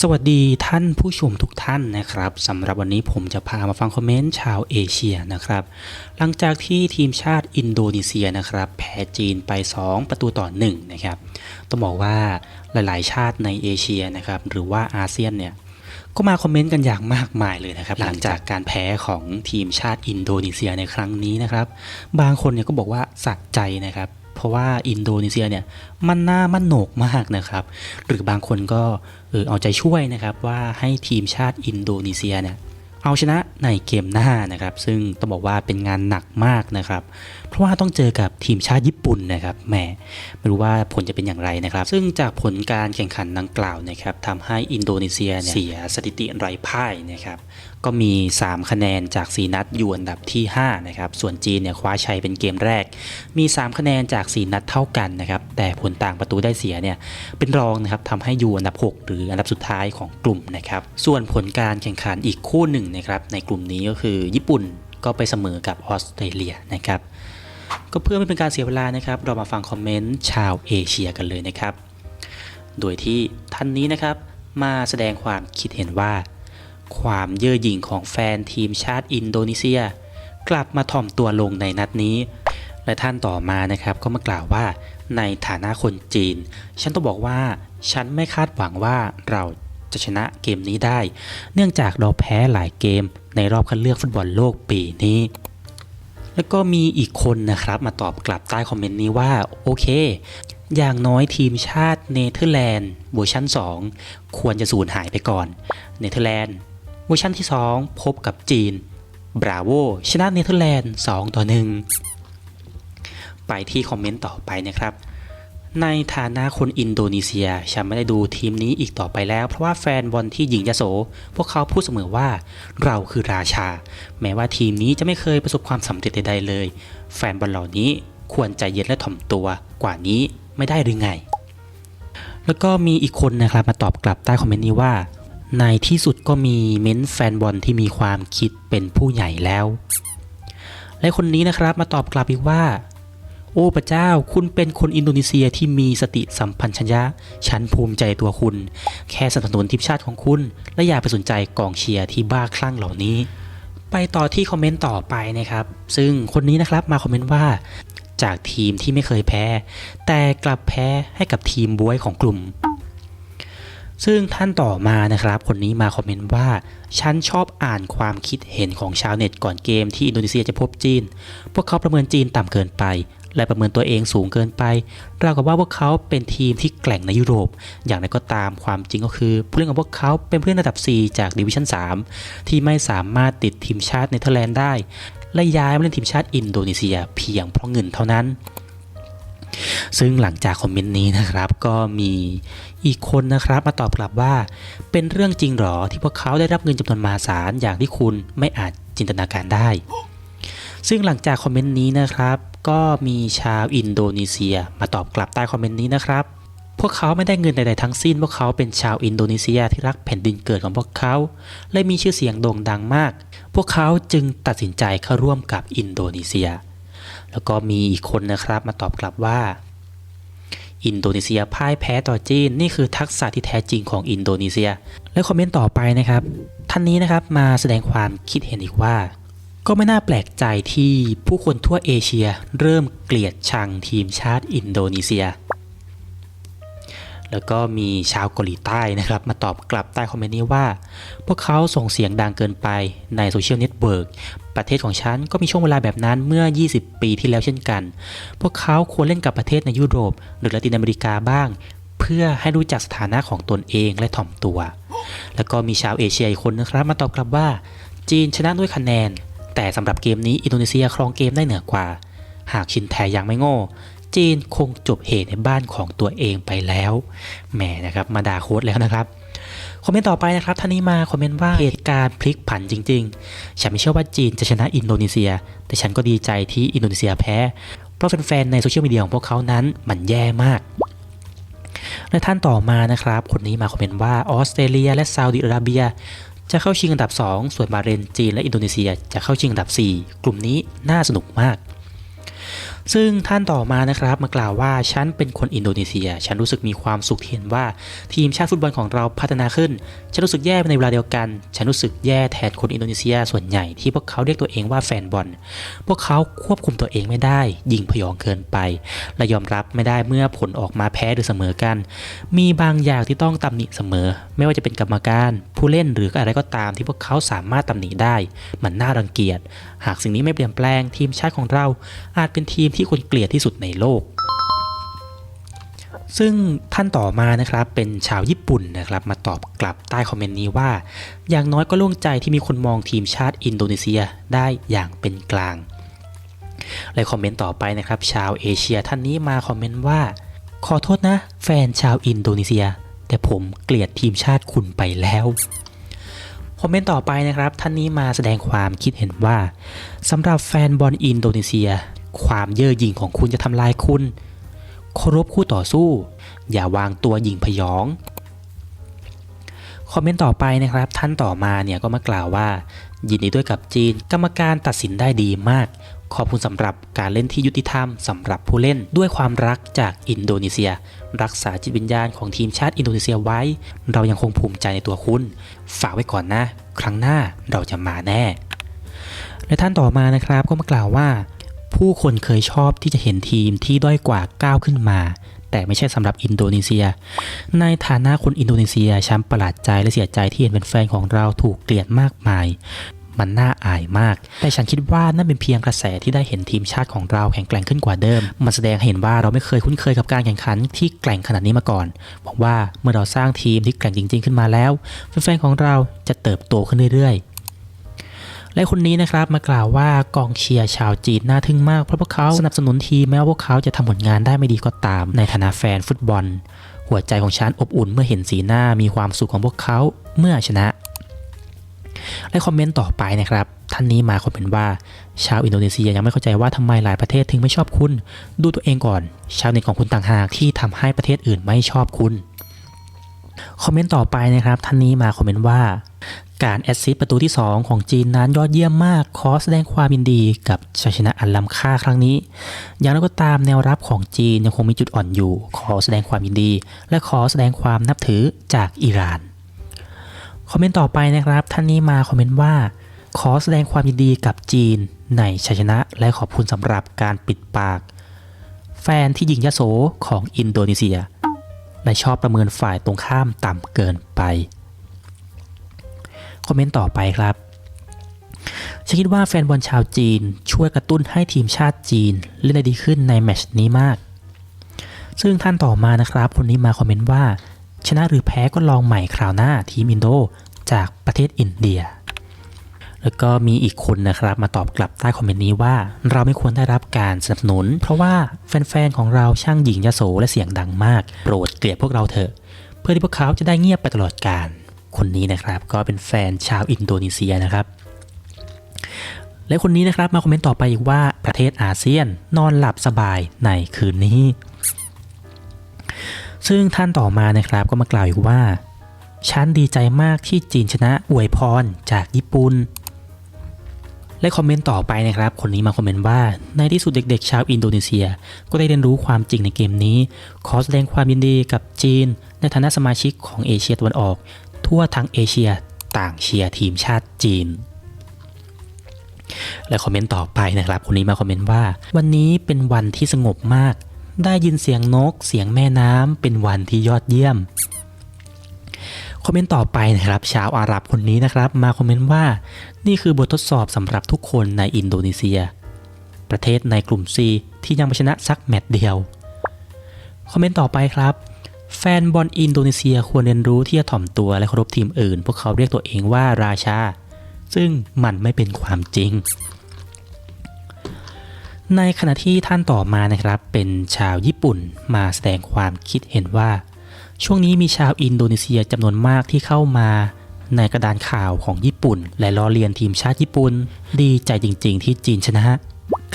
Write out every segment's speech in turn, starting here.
สวัสดีท่านผู้ชมทุกท่านนะครับสำหรับวันนี้ผมจะพามาฟังคอมเมนต์ชาวเอเชียนะครับหลังจากที่ทีมชาติอินโดนีเซียนะครับแพ้จีนไป 2 ประตูต่อ1นะครับต้องบอกว่าหลาย ๆ ชาติในเอเชียนะครับหรือว่าอาเซียนเนี่ยก็มาคอมเมนต์กันอย่างมากมายเลยนะครับหลังจากการแพ้ของทีมชาติอินโดนีเซียในครั้งนี้นะครับบางคนเนี่ยก็บอกว่าสะใจนะครับ เพราะว่าอินโดนีเซียเนี่ยมันหน้ามันโหนกมากนะครับ หรือบางคนก็เออเอาใจช่วยนะครับว่าให้ทีมชาติอินโดนีเซียเนี่ยเอาชนะในเกมหน้านะครับ ซึ่งต้องบอกว่าเป็นงานหนักมากนะครับ เพราะว่าต้องเจอกับทีมชาติญี่ปุ่นนะครับแหมไม่รู้ว่าผลจะเป็นอย่างไรนะครับ ซึ่งจากผลการแข่งขันดังกล่าวนะครับทำให้อินโดนีเซียเนี่ยเสียสถิติไร้พ่ายนะครับก็มี 3 คะแนนจาก 4 นัดอยู่อันดับที่5นะครับส่วนจีนเนี่ยคว้าชัยเป็นเกมแรก มี 3 คะแนนจาก 4 นัดเท่ากันนะครับแต่ผลต่างประตูได้เสียเนี่ยเป็นรองนะครับทำให้อยู่อันดับ 6 หรืออันดับสุดท้ายของกลุ่มนะครับส่วนผลการแข่งขันอีกคู่หนึ่งนะครับในกลุ่มนี้ก็คือญี่ปุ่นก็ไปเสมอกับออสเตรเลียนะครับ ก็เพื่อไม่เป็นการเสียเวลานะครับ เรามาฟังคอมเมนต์ชาวเอเชียกันเลยนะครับ โดยที่ท่านนี้นะครับมาแสดงความคิดเห็นว่า ความเย่อหยิ่งของแฟนทีมชาติอินโดนีเซีย กลับมาถ่อมตัวลงในนัดนี้ และท่านต่อมานะครับก็มากล่าวว่า ในฐานะคนจีน ฉันต้องบอกว่าฉันไม่คาดหวังว่าเราจะชนะเกมนี้ได้ เนื่องจากเราแพ้หลายเกมในรอบคัดเลือกฟุตบอลโลกปีนี้ แล้วก็มีอีกคนนะครับมาตอบกลับใต้คอมเมนต์นี้ว่า โอเค อย่างน้อยทีมชาติเนเธอร์แลนด์เวอร์ชัน2 ควรจะสูญหายไปก่อน เนเธอร์แลนด์เวอร์ชันที่ 2 พบกับจีนบราโวชนะเนเธอร์แลนด์2ต่อ1ไปที่คอมเมนต์ต่อไปนะครับ ในฐานะคนอินโดนีเซีย ฉันไม่ได้ดูทีมนี้อีกต่อไปแล้ว เพราะว่าแฟนบอลที่หญิงยโส พวกเขาพูดเสมอว่าเราคือราชา แม้ว่าทีมนี้จะไม่เคยประสบความสำเร็จใดๆเลย แฟนบอลเหล่านี้ควรใจเย็นและถ่อมตัวกว่านี้ไม่ได้หรือไง แล้วก็มีอีกคนนะครับมาตอบกลับใต้คอมเมนต์นี้ว่า ในที่สุดก็มีเม้นแฟนบอลที่มีความคิดเป็นผู้ใหญ่แล้ว และคนนี้นะครับมาตอบกลับอีกว่า โอ้พระเจ้า คุณเป็นคนอินโดนีเซียที่มีสติสัมพันธ์ชัญญะ ฉันภูมิใจตัวคุณ แค่สนับสนุนทีมชาติของคุณ และอย่าไปสนใจกองเชียร์ที่บ้าคลั่งเหล่านี้ ไปต่อที่คอมเมนต์ต่อไปนะครับ ซึ่งคนนี้นะครับมาคอมเมนต์ว่า จากทีมที่ไม่เคยแพ้ แต่กลับแพ้ให้กับทีมบวยของกลุ่ม ซึ่งท่านต่อมานะครับ คนนี้มาคอมเมนต์ว่า ฉันชอบอ่านความคิดเห็นของชาวเน็ตก่อนเกมที่อินโดนีเซียจะพบจีน พวกเขาประเมินจีนต่ำเกินไป และประเมินตัวเองสูงเกินไป เราวกับว่าพวกเขาเป็นทีมที่แกล่งในยุโรป อย่างไรก็ตามความจริงก็คือ ผู้เล่นของพวกเขาเป็นผู้เล่นระดับ 4 จากดิวิชั่น 3 ที่ไม่สามารถติดทีมชาติเนเธอร์แลนด์ได้ และย้ายมาเล่นทีมชาติอินโดนีเซีย เพียงเพราะเงินเท่านั้นซึ่งหลังจากคอมเมนต์นี้นะครับก็มีอีกคนนะครับมาตอบกลับว่า เป็นเรื่องจริงหรอที่พวกเขาได้รับเงินจำนวนมหาศาลอย่างที่คุณไม่อาจจินตนาการได้ ซึ่งหลังจากคอมเมนต์นี้นะครับ ก็มีชาวอินโดนีเซียมาตอบกลับใต้คอมเมนต์นี้นะครับ พวกเขาไม่ได้เงินใดๆทั้งสิ้น พวกเขาเป็นชาวอินโดนีเซียที่รักแผ่นดินเกิดของพวกเขาและมีชื่อเสียงโด่งดังมาก พวกเขาจึงตัดสินใจเข้าร่วมกับอินโดนีเซีย แล้วก็มีอีกคนนะครับมาตอบกลับว่า อินโดนีเซียพ่ายแพ้ต่อจีนนี่คือทักษะที่แท้จริงของอินโดนีเซีย และคอมเมนต์ต่อไปนะครับ ท่านนี้นะครับมาแสดงความคิดเห็นอีกว่า ก็ไม่น่าแปลกใจที่ผู้คนทั่วเอเชียเริ่มเกลียดชังทีมชาติอินโดนีเซีย แล้วก็มีชาวเกาหลีใต้นะครับ มาตอบกลับใต้คอมเมนต์นี้ว่า พวกเขาส่งเสียงดังเกินไปในโซเชียลเน็ตเวิร์กประเทศของฉันก็มีช่วงเวลาแบบนั้นเมื่อ 20 ปีที่แล้วเช่นกัน พวกเขาควรเล่นกับประเทศในยุโรป หรือละตินอเมริกาบ้าง เพื่อให้รู้จักสถานะของตนเองและถ่อมตัว แล้วก็มีชาวเอเชียอีกคนนะครับ มาตอบกลับว่า จีนชนะด้วยคะแนน แต่สำหรับเกมนี้อินโดนีเซียครองเกมได้เหนือกว่า หากชินแทยังไม่โง่ จีนคงจบเหตุในบ้านของตัวเองไปแล้วแหมนะครับมาด่าโค้ดแล้วนะครับคอมเมนต์ต่อไปนะครับท่านนี้มาคอมเมนต์ว่าเหตุการณ์พลิกผันจริง ๆ ฉันไม่เชื่อว่าจีนจะชนะอินโดนีเซีย แต่ฉันก็ดีใจที่อินโดนีเซียแพ้ เพราะแฟนๆในโซเชียลมีเดียของพวกเขานั้นมันแย่มากและท่านต่อมานะครับ คนนี้มาคอมเมนต์ว่าออสเตรเลียและซาอุดิอาระเบีย จะเข้าชิงอันดับ 2 ส่วนบาเรนจีนและอินโดนีเซียจะเข้าชิงอันดับ 4 กลุ่มนี้น่าสนุกมาก ซึ่งท่านต่อมานะครับมากล่าวว่าฉันเป็นคนอินโดนีเซีย ฉันรู้สึกมีความสุขที่เห็นว่าทีมชาติฟุตบอลของเราพัฒนาขึ้น ฉันรู้สึกแย่ในเวลาเดียวกัน ฉันรู้สึกแย่แทนคนอินโดนีเซียส่วนใหญ่ที่พวกเขาเรียกตัวเองว่าแฟนบอล พวกเขาควบคุมตัวเองไม่ได้ ยิงพยองเกินไป และยอมรับไม่ได้เมื่อผลออกมาแพ้หรือเสมอกัน มีบางอย่างที่ต้องตำหนิเสมอ ไม่ว่าจะเป็นกรรมการ ผู้เล่นหรืออะไรก็ตามที่พวกเขาสามารถตำหนิได้ มันน่ารังเกียจ หากสิ่งนี้ไม่เปลี่ยนแปลงทีมชาติของเราอาจเป็นทีมที่คนเกลียดที่สุดในโลก ซึ่งท่านต่อมานะครับเป็นชาวญี่ปุ่นนะครับมาตอบกลับใต้คอมเมนต์นี้ว่า อย่างน้อยก็โล่งใจที่มีคนมองทีมชาติอินโดนีเซียได้อย่างเป็นกลางและคอมเมนต์ต่อไปนะครับ ชาวเอเชียท่านนี้มาคอมเมนต์ว่า ขอโทษนะ แฟนชาวอินโดนีเซีย แต่ผมเกลียดทีมชาติคุณไปแล้วคอมเมนต์ต่อไปนะครับ ท่านนี้มาแสดงความคิดเห็นว่าสำหรับแฟนบอลอินโดนีเซีย ความเย่อหยิ่งของคุณจะทำลายคุณเคารพคู่ต่อสู้ อย่าวางตัวหยิ่งพยอง คอมเมนต์ต่อไปนะครับ ท่านต่อมาเนี่ยก็มากล่าวว่า ยินดีด้วยกับจีน กรรมการตัดสินได้ดีมาก ขอบคุณสำหรับการเล่นที่ยุติธรรมสำหรับผู้เล่นด้วยความรักจากอินโดนีเซีย รักษาจิตวิญญาณของทีมชาติอินโดนีเซียไว้ เรายังคงภูมิใจในตัวคุณ ฝากไว้ก่อนนะ ครั้งหน้าเราจะมาแน่และท่านต่อมานะครับก็มากล่าวว่า ผู้คนเคยชอบที่จะเห็นทีมที่ด้อยกว่าก้าวขึ้นมา แต่ไม่ใช่สำหรับอินโดนีเซีย ในฐานะคนอินโดนีเซียฉันประหลาดใจและเสียใจที่เห็นเป็นแฟนของเราถูกเกลียดมากมาย มันน่าอายมาก แต่ฉันคิดว่านั่นเป็นเพียงกระแสที่ได้เห็นทีมชาติของเราแข็งแกร่งขึ้นกว่าเดิม มันแสดงให้เห็นว่าเราไม่เคยคุ้นเคยกับการแข่งขันที่แกร่งขนาดนี้มาก่อนบอกว่าเมื่อเราสร้างทีมที่แกร่งจริง ๆ ขึ้นมาแล้วแฟนๆของเราจะเติบโตขึ้นเรื่อยๆ และคนนี้นะครับมากล่าวว่ากองเชียร์ชาวจีนน่าทึ่งมากเพราะพวกเขาสนับสนุนทีมแม้ว่าพวกเขาจะทำผลงานได้ไม่ดีก็ตาม ในฐานะแฟนฟุตบอล หัวใจของฉันอบอุ่นเมื่อเห็นสีหน้ามีความสุขของพวกเขาเมื่อชนะ และคอมเมนต์ต่อไปนะครับ ท่านนี้มาคอมเมนต์ว่า ชาวอินโดนีเซียยังไม่เข้าใจว่าทำไมหลายประเทศถึงไม่ชอบคุณ ดูตัวเองก่อน ชาวเน็ตของคุณต่างหากที่ทำให้ประเทศอื่นไม่ชอบคุณคอมเมนต์ต่อไปนะครับ ท่านนี้มาคอมเมนต์ว่า การแอสซิสประตูที่ 2 ของจีนนั้นยอดเยี่ยมมาก ขอแสดงความยินดีกับชัยชนะอันล้ำค่าครั้งนี้ อย่างไรก็ตามแนวรับของจีนยังคงมีจุดอ่อนอยู่ ขอแสดงความยินดี และขอแสดงความนับถือจากอิหร่าน คอมเมนต์ต่อไปนะครับ ท่านนี้มาคอมเมนต์ว่า ขอแสดงความยินดีกับจีนในชัยชนะ และขอบคุณสำหรับการปิดปาก แฟนที่ยิงยะโสของอินโดนีเซียและชอบประเมินฝ่ายตรงข้ามต่ำเกินไป คอมเมนต์ต่อไปครับฉันคิดว่าแฟนบอลชาวจีนช่วยกระตุ้นให้ทีมชาติจีนเล่นได้ดีขึ้นในแมชนี้มาก ซึ่งท่านต่อมานะครับ คนนี้มาคอมเมนต์ว่า ชนะหรือแพ้ก็ลองใหม่คราวหน้าทีมอินโดจากประเทศอินเดีย แล้วก็มีอีกคนนะครับ มาตอบกลับใต้คอมเมนต์นี้ว่า เราไม่ควรได้รับการสนับสนุน เพราะว่าแฟนๆของเราช่างหญิงยโสและเสียงดังมาก โปรดเกลียดพวกเราเถอะ เพื่อที่พวกเขาจะได้เงียบไปตลอดกาล คนนี้นะครับ ก็เป็นแฟนชาวอินโดนีเซียนะครับ และคนนี้นะครับมาคอมเมนต์ต่อไปอีกว่าประเทศอาเซียนนอนหลับสบายในคืนนี้ ซึ่งท่านต่อมานะครับก็มากล่าวอีกว่าฉันดีใจมากที่จีนชนะอวยพรจากญี่ปุ่นและคอมเมนต์ต่อไปนะครับ คนนี้มาคอมเมนต์ว่า ในที่สุดเด็กๆ ชาวอินโดนีเซีย ก็ได้เรียนรู้ความจริงในเกมนี้ ขอแสดงความยินดีกับจีน ในฐานะสมาชิกของเอเชียตะวันออก ทั่วทั้งเอเชียต่างเชียร์ทีมชาติจีน และคอมเมนต์ต่อไปนะครับ คนนี้มาคอมเมนต์ว่า วันนี้เป็นวันที่สงบมาก ได้ยินเสียงนก เสียงแม่น้ำเป็นวันที่ยอดเยี่ยมคอมเมนต์ต่อไปนะครับ ชาวอาหรับคนนี้นะครับ มาคอมเมนต์ว่า นี่คือบททดสอบสำหรับทุกคนในอินโดนีเซีย ประเทศในกลุ่ม C ที่ยังไม่ชนะสักแมตช์เดียว คอมเมนต์ต่อไปครับ แฟนบอลอินโดนีเซียควรเรียนรู้ที่จะถ่อมตัวและเคารพทีมอื่น พวกเขาเรียกตัวเองว่าราชา ซึ่งมันไม่เป็นความจริง ในขณะที่ท่านต่อมานะครับ เป็นชาวญี่ปุ่นมาแสดงความคิดเห็นว่า ช่วงนี้มีชาวอินโดนีเซียจำนวนมากที่เข้ามาในกระดานข่าวของญี่ปุ่น และล้อเลียนทีมชาติญี่ปุ่น ดีใจจริง ๆ ที่จีนชนะ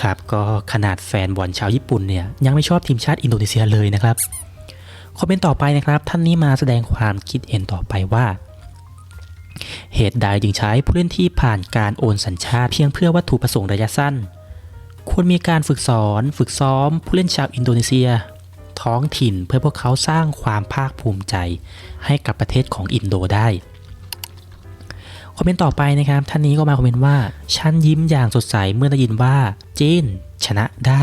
ครับก็ขนาดแฟนบอลชาวญี่ปุ่นเนี่ยยังไม่ชอบทีมชาติอินโดนีเซียเลยนะครับ คอมเมนต์ต่อไปนะครับ ท่านนี้มาแสดงความคิดเห็นต่อไปว่า เหตุใดจึงใช้ผู้เล่นที่ผ่านการโอนสัญชาติเพียงเพื่อวัตถุประสงค์ระยะสั้น ควรมีการฝึกสอน ฝึกซ้อม ผู้เล่นชาวอินโดนีเซีย ท้องถิ่นเพื่อพวกเขาสร้างความภาคภูมิใจ ให้กับประเทศของอินโดได้คอมเมนต์ต่อไปนะครับ ท่านนี้ก็มาคอมเมนต์ว่า ฉันยิ้มอย่างสดใสเมื่อได้ยินว่าจีนชนะได้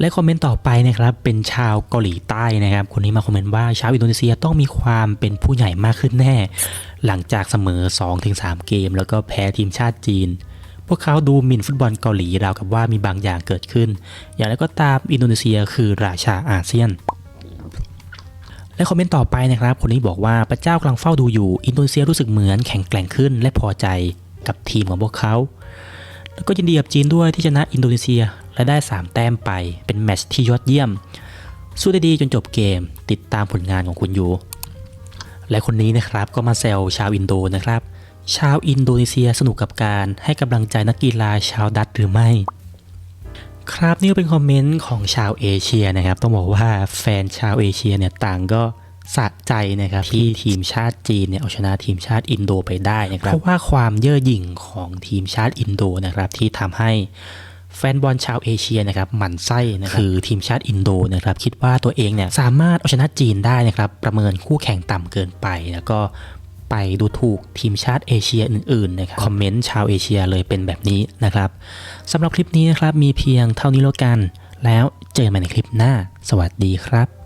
และคอมเมนต์ต่อไปนะครับเป็นชาวเกาหลีใต้นะครับ คนนี้มาคอมเมนต์ว่าชาวอินโดนีเซียต้องมีความเป็นผู้ใหญ่มากขึ้นแน่ หลังจากเสมอ 2-3 เกม แล้วก็แพ้ทีมชาติจีน พวกเขาดูหมิ่นฟุตบอลเกาหลีราวกับว่ามีบางอย่างเกิดขึ้น อย่างไรก็ตามอินโดนีเซียคือราชาอาเซียนและคอมเมนต์ต่อไปนะครับ คนนี้บอกว่าพระเจ้ากำลังเฝ้าดูอยู่ อินโดนีเซียรู้สึกเหมือนแข็งแกร่งขึ้นและพอใจกับทีมของพวกเขา แล้วก็ยินดีกับจีนด้วยที่ชนะอินโดนีเซียและได้ 3 แต้มไปเป็นแมตช์ที่ยอดเยี่ยม สู้ได้ดีจนจบเกม ติดตามผลงานของคุณอยู่ และคนนี้นะครับก็มาแซวชาวอินโดนะครับ ชาวอินโดนีเซียสนุกกับการให้กำลังใจนักกีฬาชาวดัตหรือไม่ ครับนี่เป็นคอมเมนต์ของชาวเอเชียนะครับ ต้องบอกว่าแฟนชาวเอเชียเนี่ยต่างก็ สะใจนะครับที่ทีมชาติจีนเนี่ยเอาชนะทีมชาติอินโดไปได้นะครับเพราะว่าความเย่อหยิ่งของทีมชาติอินโดนะครับที่ทำให้แฟนบอลชาวเอเชียนะครับหมั่นไส้นะครับคือทีมชาติอินโดนะครับคิดว่าตัวเองเนี่ยสามารถเอาชนะจีนได้นะครับประเมินคู่แข่งต่ำเกินไป แล้วก็ไปดูถูกทีมชาติเอเชียอื่นๆนะครับคอมเมนต์ชาวเอเชียเลยเป็นแบบนี้นะครับสำหรับคลิปนี้นะครับมีเพียงเท่านี้แล้วกัน แล้วเจอกันใหม่ในคลิปหน้า สวัสดีครับ